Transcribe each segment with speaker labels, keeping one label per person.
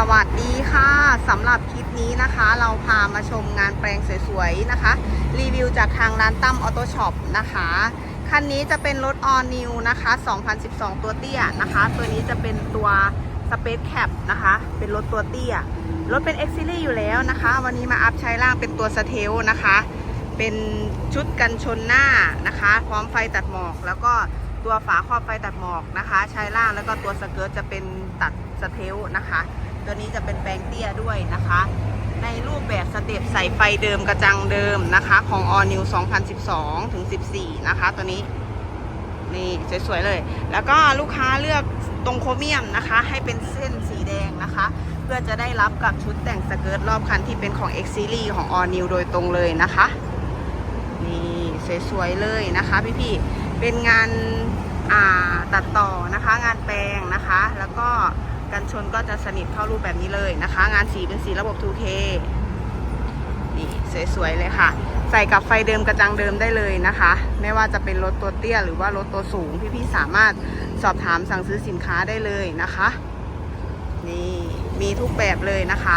Speaker 1: สวัสดีค่ะสำหรับคลิปนี้นะคะ เราพามาชมงานแปลงสวยๆนะคะ รีวิวจากทางร้านตั้มออโต้ช็อปนะคะ คันนี้จะเป็นรถ All New นะคะ 2012 ตัวเตี้ยนะคะ ตัวนี้จะเป็นตัว Space Cap นะคะ เป็นรถตัวเตี้ย รถเป็น X Series อยู่แล้วนะคะ วันนี้มาอัพใช้ล่างเป็นตัวสเทลนะคะ เป็นชุดกันชนหน้านะคะ พร้อมไฟตัดหมอก แล้วก็ตัวฝาครอบไฟตัดหมอกนะคะ ใช้ล่างแล้วก็ตัวสเกิร์ตจะเป็นตัดสเทลนะคะ ตัวนี้จะเป็นแปลงเตี้ยด้วยนะคะ ในรูปแบบสเต็ปใส่ไฟเดิมกระจังเดิมนะคะ ของ All New 2012 ถึง 14 นะคะ ตัวนี้ นี่สวยๆเลย แล้วก็ลูกค้าเลือกตรงโครเมียมนะคะ ให้เป็นเส้นสีแดงนะคะ เพื่อจะได้รับกับชุดแต่งสเกิร์ตรอบคันที่เป็นของ X Series ของ All New โดยตรงเลยนะคะ นี่สวยๆเลยนะคะพี่ๆเป็นงานตัดต่อนะคะ งานแปลงนะคะ แล้วก็ กันชนก็จะสนิทเข้ารูปแบบนี้เลยนะคะ งานสีเป็นสีระบบ 2K นี่สวยๆเลยค่ะ ใส่กับไฟเดิมกระจังเดิมได้เลยนะคะ ไม่ว่าจะเป็นรถตัวเตี้ยหรือว่ารถตัวสูง พี่ๆสามารถสอบถามสั่งซื้อสินค้าได้เลยนะคะ นี่มีทุกแบบเลยนะคะ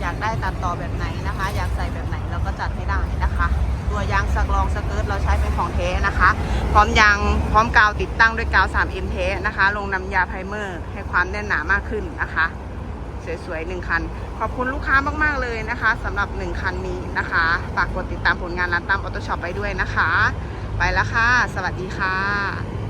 Speaker 1: อยากได้ตัดต่อแบบไหนนะคะ อยากใส่แบบไหนเราก็จัดให้ได้นะคะ ตัวยางสักรองสเกิร์ตเราใช้เป็นของแท้นะคะ พร้อมยางพร้อมกาวติดตั้งด้วยกาว 3M เทสนะคะ ลงน้ำยาไพรเมอร์ให้ความแน่นหนามากขึ้นนะคะ สวยๆหนึ่งคัน ขอบคุณลูกค้ามากๆเลยนะคะสำหรับหนึ่งคันนี้นะคะ ฝากกดติดตามผลงานร้านตามออโต้ช็อปไปด้วยนะคะ ไปแล้วค่ะ สวัสดีค่ะ